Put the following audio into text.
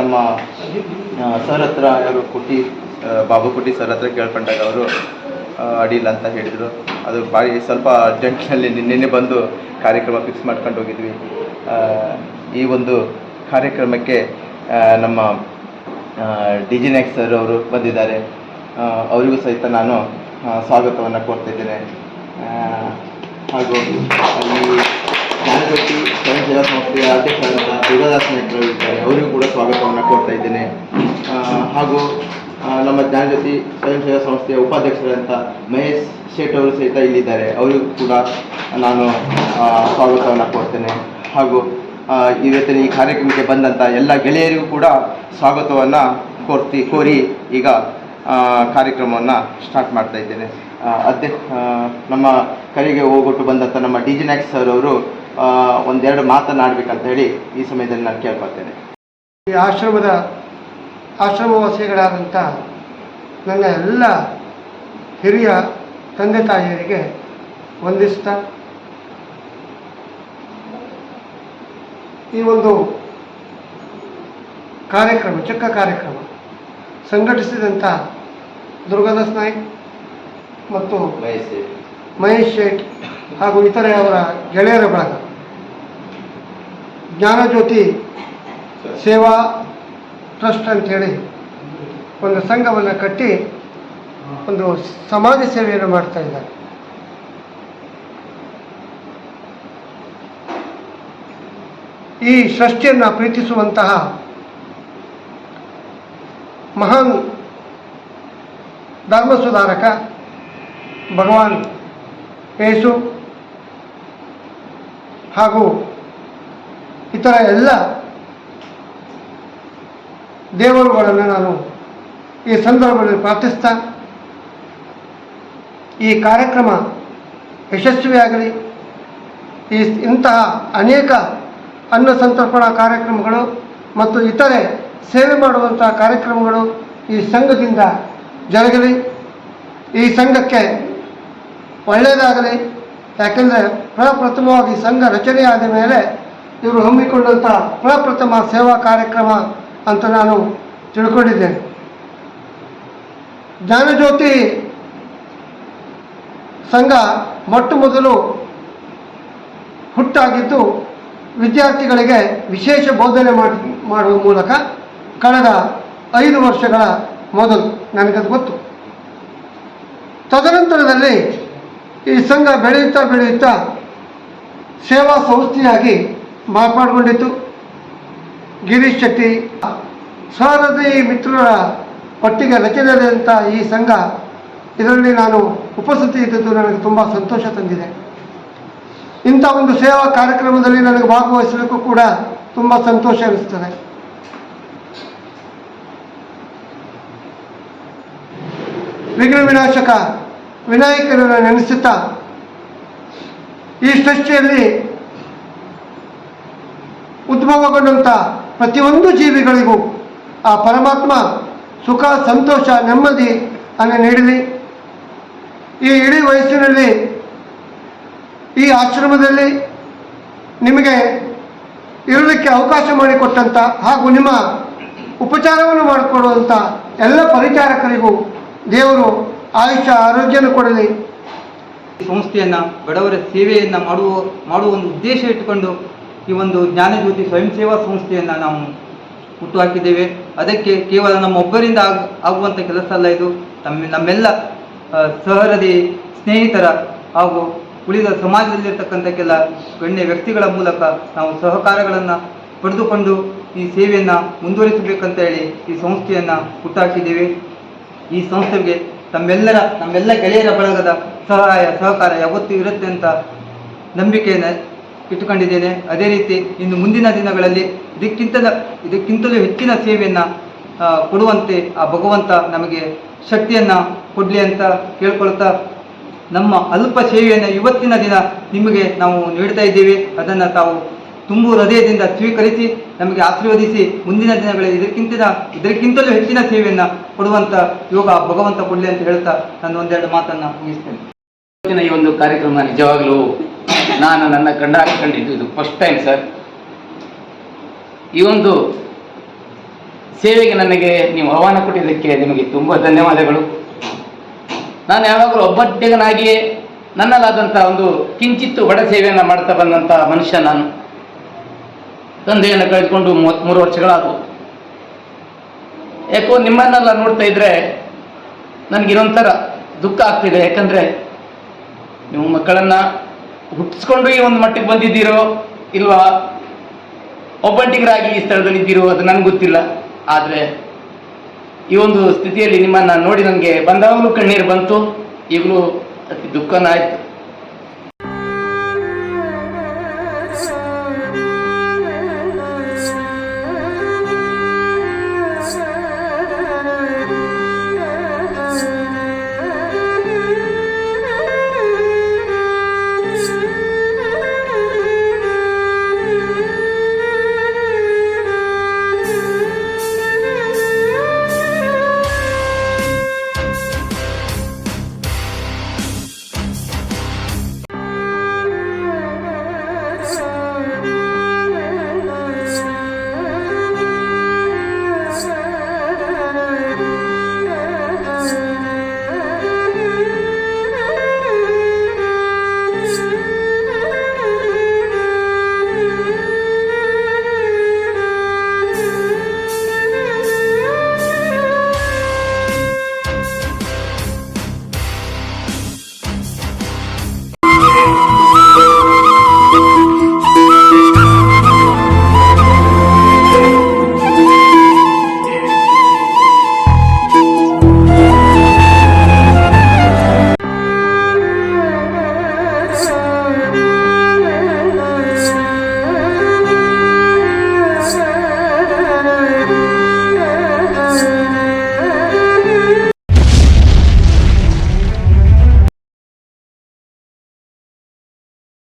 ನಮ್ಮ ಸರ್ ಹತ್ರ ಯಾರು ಕುಟ್ಟಿ ಬಾಬು ಕುಟ್ಟಿ ಸರ್ ಹತ್ರ ಕೇಳ್ಕೊಂಡಾಗ ಅವರು ಅಡಿಲ್ಲ ಅಂತ ಹೇಳಿದರು. ಅದು ಭಾರಿ ಸ್ವಲ್ಪ ಅರ್ಜೆಂಟ್ನಲ್ಲಿ ನಿನ್ನೆ ಬಂದು ಕಾರ್ಯಕ್ರಮ ಫಿಕ್ಸ್ ಮಾಡ್ಕೊಂಡು ಹೋಗಿದ್ವಿ. ಈ ಒಂದು ಕಾರ್ಯಕ್ರಮಕ್ಕೆ ನಮ್ಮ ಡಿ ಜಿ ನಾಯ್ಕ್ ಸರ್ ಅವರು ಬಂದಿದ್ದಾರೆ. ಅವರಿಗೂ ಸಹಿತ ನಾನು ಸ್ವಾಗತವನ್ನು ಕೋರ್ತಿದ್ದೇನೆ ಹಾಗೂ ಜ್ಞಾನಜ್ಯೋತಿ ಸ್ವಯಂ ಸೇವಾ ಸಂಸ್ಥೆಯ ಅಧ್ಯಕ್ಷರಾದಂಥ ದುರ್ಗಾದಾಸ್ ನೆಟ್ರು ಇದ್ದಾರೆ. ಅವರಿಗೂ ಕೂಡ ಸ್ವಾಗತವನ್ನು ಕೋರ್ತಾ ಇದ್ದೇನೆ. ಹಾಗೂ ನಮ್ಮ ಜ್ಞಾನಜ್ಯೋತಿ ಸ್ವಯಂ ಸೇವಾ ಸಂಸ್ಥೆಯ ಉಪಾಧ್ಯಕ್ಷರಾದಂಥ ಮಹೇಶ್ ಶೇಟ್ ಅವರು ಸಹಿತ ಇಲ್ಲಿದ್ದಾರೆ. ಅವರಿಗೂ ಕೂಡ ನಾನು ಸ್ವಾಗತವನ್ನು ಕೋರ್ತೇನೆ. ಹಾಗೂ ಇವತ್ತಿನ ಈ ಕಾರ್ಯಕ್ರಮಕ್ಕೆ ಬಂದಂಥ ಎಲ್ಲ ಗೆಳೆಯರಿಗೂ ಕೂಡ ಸ್ವಾಗತವನ್ನು ಕೋರ್ತಿ, ಕೋರಿ ಈಗ ಕಾರ್ಯಕ್ರಮವನ್ನು ಸ್ಟಾರ್ಟ್ ಮಾಡ್ತಾ ಇದ್ದೇನೆ. ಅಧ್ಯಕ್ಷ ನಮ್ಮ ಕರೆಗೆ ಹೋಗೊಟ್ಟು ಬಂದಂಥ ನಮ್ಮ ಡಿ ಜಿ ನ್ಯಾಕ್ಸ್ ಸರ್ ಅವರು ಒಂದೆರಡು ಮಾತನಾಡಬೇಕಂತ ಹೇಳಿ ಈ ಸಮಯದಲ್ಲಿ ನಾನು ಕೇಳ್ಕೊಳ್ತೇನೆ. ಈ ಆಶ್ರಮದ ಆಶ್ರಮವಾಸಿಗಳಾದಂಥ ನನ್ನ ಎಲ್ಲ ಹಿರಿಯ ತಂದೆ ತಾಯಿಯರಿಗೆ ವಂದಿಸ್ತಾ ಈ ಒಂದು ಕಾರ್ಯಕ್ರಮ ಚಿಕ್ಕ ಕಾರ್ಯಕ್ರಮ ಸಂಘಟಿಸಿದಂಥ ದುರ್ಗಾದಾಸ್ ನಾಯ್ಕ್ ಮತ್ತು ಮಹೇಶ್ ಮಹೇಶ್ ಶೇಟ್ ಹಾಗೂ ಇತರೆ ಅವರ ಗೆಳೆಯರ ಬಳಗ ಜ್ಞಾನಜ್ಯೋತಿ ಸೇವಾ ಟ್ರಸ್ಟ್ ಅಂಥೇಳಿ ಒಂದು ಸಂಘವನ್ನು ಕಟ್ಟಿ ಒಂದು ಸಮಾಜ ಸೇವೆಯನ್ನು ಮಾಡ್ತಾ ಇದ್ದಾರೆ. ಈ ಸೃಷ್ಟಿಯನ್ನು ಪ್ರೀತಿಸುವಂತಹ ಮಹಾನ್ ಧರ್ಮ ಸುಧಾರಕ ಭಗವಾನ್ ಯೇಸು ಹಾಗೂ ಇತರ ಎಲ್ಲ ದೇವರುಗಳನ್ನು ನಾನು ಈ ಸಂದರ್ಭದಲ್ಲಿ ಪ್ರಾರ್ಥಿಸ್ತಾ, ಈ ಕಾರ್ಯಕ್ರಮ ಯಶಸ್ವಿಯಾಗಲಿ. ಈ ಇಂತಹ ಅನೇಕ ಅನ್ನ ಸಂತರ್ಪಣಾ ಕಾರ್ಯಕ್ರಮಗಳು ಮತ್ತು ಇತರೆ ಸೇವೆ ಮಾಡುವಂತಹ ಕಾರ್ಯಕ್ರಮಗಳು ಈ ಸಂಘದಿಂದ ಜರುಗಲಿ. ಈ ಸಂಘಕ್ಕೆ ಒಳ್ಳೆಯದಾಗಲಿ ಯಾಕೆಂದರೆ ಪ್ರಪ್ರಥಮವಾಗಿ ಸಂಘ ರಚನೆಯಾದ ಮೇಲೆ ಇವರು ಹಮ್ಮಿಕೊಂಡಂಥ ಪ್ರಪ್ರಥಮ ಸೇವಾ ಕಾರ್ಯಕ್ರಮ ಅಂತ ನಾನು ತಿಳ್ಕೊಂಡಿದ್ದೇನೆ. ಜ್ಞಾನಜ್ಯೋತಿ ಸಂಘ ಮೊಟ್ಟ ಮೊದಲು ಹುಟ್ಟಾಗಿದ್ದು ವಿದ್ಯಾರ್ಥಿಗಳಿಗೆ ವಿಶೇಷ ಬೋಧನೆ ಮಾಡಿ, ಮಾಡುವ ಮೂಲಕ ಕಳೆದ ಐದು ವರ್ಷಗಳ ಮೊದಲು ನನಗದು ಗೊತ್ತು. ತದನಂತರದಲ್ಲಿ ಈ ಸಂಘ ಬೆಳೆಯುತ್ತಾ ಬೆಳೆಯುತ್ತಾ ಸೇವಾ ಸಂಸ್ಥೆಯಾಗಿ ಮಾರ್ಪಾಡುಗೊಂಡಿತು ಗಿರೀಶ್ ಶೆಟ್ಟಿ ಸಹೃದಯಿ ಮಿತ್ರರ ಒಟ್ಟಿಗೆ ರಚನೆಯಾದಂಥ ಈ ಸಂಘ ಇದರಲ್ಲಿ ನಾನು ಉಪಸ್ಥಿತಿ ಇದ್ದದ್ದು ನನಗೆ ತುಂಬ ಸಂತೋಷ ತಂದಿದೆ. ಇಂಥ ಒಂದು ಸೇವಾ ಕಾರ್ಯಕ್ರಮದಲ್ಲಿ ನನಗೆ ಭಾಗವಹಿಸಲಿಕ್ಕೂ ಕೂಡ ತುಂಬ ಸಂತೋಷ ಅನಿಸ್ತದೆ ವಿಘ್ನ ವಿನಾಶಕ ವಿನಾಯಕರನ್ನು ನೆನೆಸುತ್ತಾ ಈ ಸೃಷ್ಟಿಯಲ್ಲಿ ಉದ್ಭವಗೊಂಡಂಥ ಪ್ರತಿಯೊಂದು ಜೀವಿಗಳಿಗೂ ಆ ಪರಮಾತ್ಮ ಸುಖ, ಸಂತೋಷ, ನೆಮ್ಮದಿ ಅನ್ನು ನೀಡಲಿ ಈ ಇಡೀ ವಯಸ್ಸಿನಲ್ಲಿ, ಈ ಆಶ್ರಮದಲ್ಲಿ ನಿಮಗೆ ಇರಲಿಕ್ಕೆ ಅವಕಾಶ ಮಾಡಿಕೊಟ್ಟಂಥ ಹಾಗೂ ನಿಮ್ಮ ಉಪಚಾರವನ್ನು ಮಾಡಿಕೊಡುವಂಥ ಎಲ್ಲ ಪರಿಚಾರಕರಿಗೂ ದೇವರು ಆಯುಷ್ಯ ಆರೋಗ್ಯನ ಕೊಡಲಿ. ಸಂಸ್ಥೆಯನ್ನು, ಬಡವರ ಸೇವೆಯನ್ನು ಮಾಡುವ ಮಾಡುವ ಒಂದು ಉದ್ದೇಶ ಇಟ್ಟುಕೊಂಡು ಈ ಒಂದು ಜ್ಞಾನಜ್ಯೋತಿ ಸ್ವಯಂ ಸೇವಾ ಸಂಸ್ಥೆಯನ್ನು ನಾವು ಹುಟ್ಟುಹಾಕಿದ್ದೇವೆ. ಅದಕ್ಕೆ ಕೇವಲ ನಮ್ಮ ಒಬ್ಬರಿಂದ ಆಗ ಆಗುವಂಥ ಕೆಲಸ ಅಲ್ಲ ಇದು. ನಮ್ಮ ನಮ್ಮೆಲ್ಲ ಸಹರದಿ ಸ್ನೇಹಿತರ ಹಾಗೂ ಉಳಿದ ಸಮಾಜದಲ್ಲಿರ್ತಕ್ಕಂಥ ಕೆಲ ಗಣ್ಯ ವ್ಯಕ್ತಿಗಳ ಮೂಲಕ ನಾವು ಸಹಕಾರಗಳನ್ನು ಪಡೆದುಕೊಂಡು ಈ ಸೇವೆಯನ್ನು ಮುಂದುವರಿಸಬೇಕಂತ ಹೇಳಿ ಈ ಸಂಸ್ಥೆಯನ್ನು ಹುಟ್ಟಾಕಿದ್ದೇವೆ ಈ ಸಂಸ್ಥೆಗೆ ತಮ್ಮೆಲ್ಲರ, ನಮ್ಮೆಲ್ಲ ಗೆಳೆಯರ ಬಳಗದ ಸಹಾಯ, ಸಹಕಾರ ಯಾವತ್ತೂ ಇರುತ್ತೆ ಅಂತ ನಂಬಿಕೆಯನ್ನು ಇಟ್ಟುಕೊಂಡಿದ್ದೇನೆ. ಅದೇ ರೀತಿ ಇನ್ನು ಮುಂದಿನ ದಿನಗಳಲ್ಲಿ ಇದಕ್ಕಿಂತ ಇದಕ್ಕಿಂತಲೂ ಹೆಚ್ಚಿನ ಸೇವೆಯನ್ನು ಕೊಡುವಂತೆ ಆ ಭಗವಂತ ನಮಗೆ ಶಕ್ತಿಯನ್ನು ಕೊಡಲಿ ಅಂತ ಕೇಳ್ಕೊಳ್ತಾ ನಮ್ಮ ಅಲ್ಪ ಸೇವೆಯನ್ನು ಇವತ್ತಿನ ದಿನ ನಿಮಗೆ ನಾವು ನೀಡ್ತಾ ಇದ್ದೇವೆ. ಅದನ್ನು ತಾವು ತುಂಬು ಹೃದಯದಿಂದ ಸ್ವೀಕರಿಸಿ, ನಮಗೆ ಆಶೀರ್ವದಿಸಿ ಮುಂದಿನ ದಿನಗಳಲ್ಲಿ ಇದಕ್ಕಿಂತ ಇದಕ್ಕಿಂತಲೂ ಹೆಚ್ಚಿನ ಸೇವೆಯನ್ನು ಕೊಡುವಂಥ ಯೋಗ ಭಗವಂತ ಕೊಡಲಿ ಅಂತ ಹೇಳ್ತಾ ನಾನು ಒಂದೆರಡು ಮಾತನ್ನು ಮುಗಿಸ್ತೇನೆ. ಈ ಒಂದು ಕಾರ್ಯಕ್ರಮ ನಿಜವಾಗಲೂ ನಾನು ನನ್ನ ಕಣ್ಣಾರೆ ಕಂಡಿದ್ದು ಇದು ಫಸ್ಟ್ ಟೈಮ್ ಸರ್ ಈ ಒಂದು ಸೇವೆಗೆ ನನಗೆ ನೀವು ಆಹ್ವಾನ ಕೊಟ್ಟಿದ್ದಕ್ಕೆ ನಿಮಗೆ ತುಂಬ ಧನ್ಯವಾದಗಳು. ನಾನು ಯಾವಾಗಲೂ ಒಬ್ಬಟ್ಟಿಗನಾಗಿಯೇ ನನ್ನಲ್ಲಾದಂಥ ಒಂದು ಕಿಂಚಿತ್ತು ಬಡ ಸೇವೆಯನ್ನು ಮಾಡ್ತಾ ಬಂದಂಥ ಮನುಷ್ಯ ನಾನು. ತಂದೆಯನ್ನು ಕಳೆದುಕೊಂಡು ಮೂವತ್ತ್ಮೂರು ವರ್ಷಗಳಾದವು. ಯಾಕೋ ನಿಮ್ಮನ್ನೆಲ್ಲ ನೋಡ್ತಾ ಇದ್ರೆ ನನಗಿರೋಂಥರ ದುಃಖ ಆಗ್ತಿದೆ. ಯಾಕಂದರೆ ನಿಮ್ಮ ಮಕ್ಕಳನ್ನು ಹುಟ್ಟಿಸ್ಕೊಂಡು ಈ ಒಂದು ಮಟ್ಟಕ್ಕೆ ಬಂದಿದ್ದೀರೋ ಇಲ್ವಾ? ಒಬ್ಬಂಟಿಗರಾಗಿ ಈ ಸ್ಥಳದಲ್ಲಿ ಇದ್ದೀರೋ ಅದು ನನಗೆ ಗೊತ್ತಿಲ್ಲ. ಆದರೆ ಈ ಒಂದು ಸ್ಥಿತಿಯಲ್ಲಿ ನಿಮ್ಮನ್ನು ನೋಡಿ ನನಗೆ ಬಂದಾಗಲೂ ಕಣ್ಣೀರು ಬಂತು. ಈಗಲೂ ಅತಿ ದುಃಖನ ಆಯಿತು.